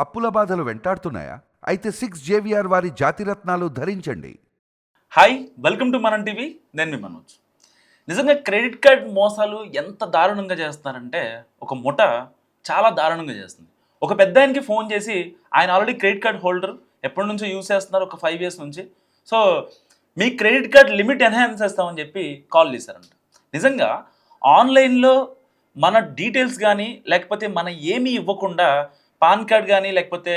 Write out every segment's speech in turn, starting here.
అప్పుల బాధలు వెంటాడుతున్నాయా? అయితే సిక్స్ జేవిఆర్ వారి జాతిరత్నాలు ధరించండి. Hi welcome to Manam TV. నేను మీ మనోజ్. నిజంగా క్రెడిట్ కార్డ్ మోసాలు ఎంత దారుణంగా చేస్తున్నారంటే ఒక ముఠ చాలా దారుణంగా చేస్తుంది. ఒక పెద్ద ఆయనకి ఫోన్ చేసి ఆయన ఆల్రెడీ క్రెడిట్ కార్డ్ హోల్డర్ ఎప్పటి నుంచో యూస్ చేస్తున్నారు ఒక ఫైవ్ ఇయర్స్ నుంచి. సో మీ క్రెడిట్ కార్డ్ లిమిట్ ఎన్హాన్స్ చేస్తామని చెప్పి కాల్ చేశారంట. నిజంగా ఆన్లైన్లో మన డీటెయిల్స్ కానీ లేకపోతే మన ఏమీ ఇవ్వకుండా పాన్ కార్డ్ కానీ లేకపోతే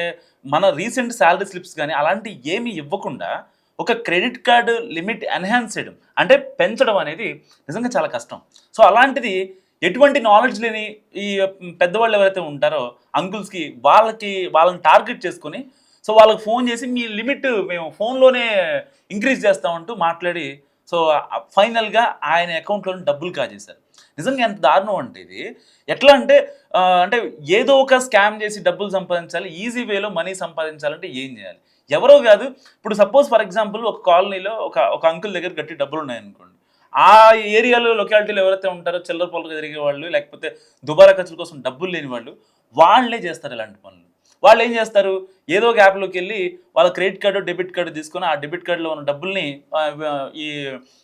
మన రీసెంట్ శాలరీ స్లిప్స్ కానీ అలాంటి ఏమి ఇవ్వకుండా ఒక క్రెడిట్ కార్డు లిమిట్ ఎన్హాన్స్ చేయడం అంటే పెంచడం అనేది నిజంగా చాలా కష్టం. సో అలాంటిది ఎటువంటి నాలెడ్జ్ లేని ఈ పెద్దవాళ్ళు ఎవరైతే ఉంటారో అంకుల్స్కి వాళ్ళకి వాళ్ళని టార్గెట్ చేసుకొని సో వాళ్ళకి ఫోన్ చేసి మీ లిమిట్ మేము ఫోన్లోనే ఇంక్రీజ్ చేస్తామంటూ మాట్లాడి సో ఫైనల్గా ఆయన అకౌంట్లో డబ్బులు కాజేశారు. నిజంగా ఎంత దారుణం అంటే ఇది. ఎట్లా అంటే అంటే ఏదో ఒక స్కామ్ చేసి డబ్బులు సంపాదించాలి ఈజీ వేలో మనీ సంపాదించాలంటే ఏం చేయాలి? ఎవరో కాదు ఇప్పుడు సపోజ్ ఫర్ ఎగ్జాంపుల్ ఒక కాలనీలో ఒక ఒక అంకుల్ దగ్గర గట్టి డబ్బులు ఉన్నాయనుకోండి ఆ ఏరియాలో లొకాలిటీలో ఎవరైతే ఉంటారో చిల్లర పొలక తిరిగే వాళ్ళు లేకపోతే దుబారా ఖర్చుల కోసం డబ్బులు లేని వాళ్ళు వాళ్ళే చేస్తారు ఇలాంటి పనులు. వాళ్ళు ఏం చేస్తారు? ఏదో ఒక యాప్లోకి వెళ్ళి వాళ్ళ క్రెడిట్ కార్డు డెబిట్ కార్డు తీసుకొని ఆ డెబిట్ కార్డులో ఉన్న డబ్బుల్ని ఈ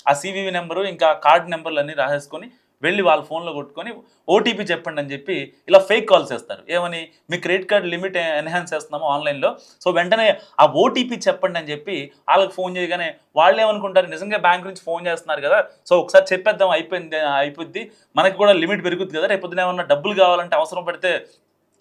ఆ సివివి నెంబరు ఇంకా కార్డ్ నెంబర్లు అన్నీ రాసేసుకొని వెళ్ళి వాళ్ళ ఫోన్లో కొట్టుకొని ఓటీపీ చెప్పండి అని చెప్పి ఇలా ఫేక్ కాల్స్ చేస్తారు. ఏమని? మీ క్రెడిట్ కార్డ్ లిమిట్ ఎన్హాన్స్ చేస్తున్నాము ఆన్లైన్లో? సో వెంటనే ఆ ఓటీపీ చెప్పండి అని చెప్పి వాళ్ళకి ఫోన్ చేయగానే వాళ్ళు ఏమనుకుంటారు? నిజంగా బ్యాంక్ నుంచి ఫోన్ చేస్తున్నారు కదా సో ఒకసారి చెప్పేద్దాం అయిపోయింది అయిపోద్ది. మనకి కూడా లిమిట్ పెరుగుద్ది కదా రేపొద్దున ఏమన్నా డబ్బులు కావాలంటే అవసరం పడితే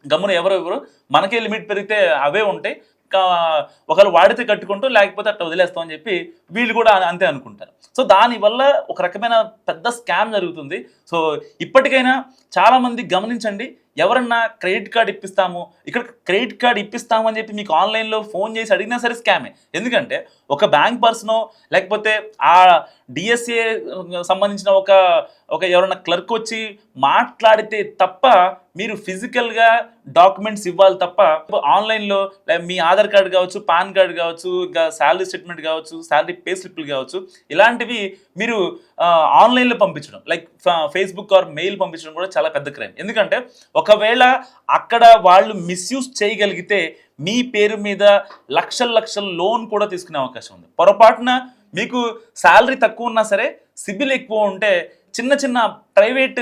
గమ్మున ఎవరు ఎవరు మనకే లిమిట్ పెరిగితే అవే ఉంటాయి. ఒకరు ఒకవేళ వాడితే కట్టుకుంటూ లేకపోతే అట్లా వదిలేస్తామని చెప్పి వీళ్ళు కూడా అంతే అనుకుంటారు. సో దానివల్ల ఒక రకమైన పెద్ద స్కామ్ జరుగుతుంది. సో ఇప్పటికైనా చాలామంది గమనించండి ఎవరన్నా క్రెడిట్ కార్డ్ ఇప్పిస్తాము ఇక్కడ క్రెడిట్ కార్డ్ ఇప్పిస్తాము అని చెప్పి మీకు ఆన్లైన్లో ఫోన్ చేసి అడిగినా సరే స్కామే. ఎందుకంటే ఒక బ్యాంక్ పర్సనో లేకపోతే ఆ డిఎస్ఏ సంబంధించిన ఒక ఒక ఎవరైనా క్లర్క్ వచ్చి మాట్లాడితే తప్ప మీరు ఫిజికల్గా డాక్యుమెంట్స్ ఇవ్వాలి తప్ప ఆన్లైన్లో మీ ఆధార్ కార్డు కావచ్చు పాన్ కార్డు కావచ్చు ఇంకా శాలరీ స్టేట్మెంట్ కావచ్చు శాలరీ పే స్లిప్లు కావచ్చు ఇలాంటివి మీరు ఆన్లైన్లో పంపించడం. లైక్ ఫేస్బుక్ ఆర్ మెయిల్ పంపించడం కూడా చాలా పెద్ద క్రైమ్. ఎందుకంటే ఒకవేళ అక్కడ వాళ్ళు మిస్యూజ్ చేయగలిగితే మీ పేరు మీద లక్షల లక్షల లోన్ కూడా తీసుకునే అవకాశం ఉంది. పొరపాటున మీకు శాలరీ తక్కువ ఉన్నా సరే సిబిల్ ఎక్కువ ఉంటే చిన్న చిన్న ప్రైవేట్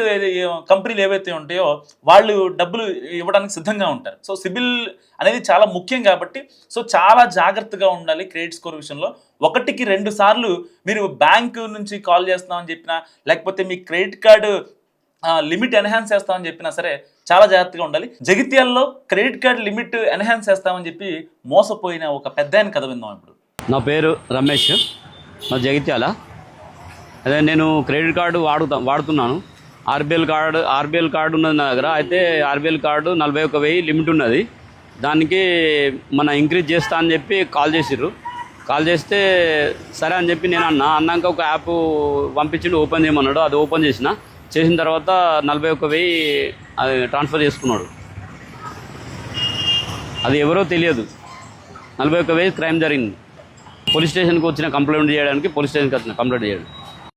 కంపెనీలు ఏవైతే ఉంటాయో వాళ్ళు డబ్బులు ఇవ్వడానికి సిద్ధంగా ఉంటారు. సో సిబిల్ అనేది చాలా ముఖ్యం కాబట్టి సో చాలా జాగ్రత్తగా ఉండాలి క్రెడిట్ స్కోర్ విషయంలో. ఒకటికి రెండు సార్లు మీరు బ్యాంకు నుంచి కాల్ చేస్తామని చెప్పినా లేకపోతే మీ క్రెడిట్ కార్డు లిమిట్ ఎన్హాన్స్ చేస్తామని చెప్పినా సరే చాలా జాగ్రత్తగా ఉండాలి. జగిత్యాల్లో క్రెడిట్ కార్డ్ లిమిట్ ఎన్హాన్స్ చేస్తామని చెప్పి మోసపోయిన ఒక పెద్ద ఆయన కథ విందాం ఇప్పుడు. నా పేరు రమేష్. నా జగిత్యాల. అదే నేను క్రెడిట్ కార్డు వాడుతా వాడుతున్నాను. ఆర్బిఎల్ కార్డు ఆర్బిఎల్ కార్డు ఉన్నది నా దగ్గర. అయితే ఆర్బిఎల్ కార్డు నలభై ఒక వెయ్యి లిమిట్ ఉన్నది. దానికి మన ఇంక్రీజ్ చేస్తా అని చెప్పి కాల్ చేసిర్రు. కాల్ చేస్తే సరే అని చెప్పి నేను అన్నా. అన్నాక ఒక యాప్ పంపించిండు ఓపెన్ చేయమన్నాడు. అది ఓపెన్ చేసిన. చేసిన తర్వాత నలభై ఒక వెయ్యి అది ట్రాన్స్ఫర్ చేసుకున్నాడు. అది ఎవరో తెలియదు. నలభై ఒక్క వెయ్యి క్రైమ్ జరిగింది. పోలీస్ స్టేషన్కి వచ్చిన కంప్లైంట్ చేయడానికి పోలీస్ స్టేషన్కి వచ్చిన కంప్లైంట్ చేయడం.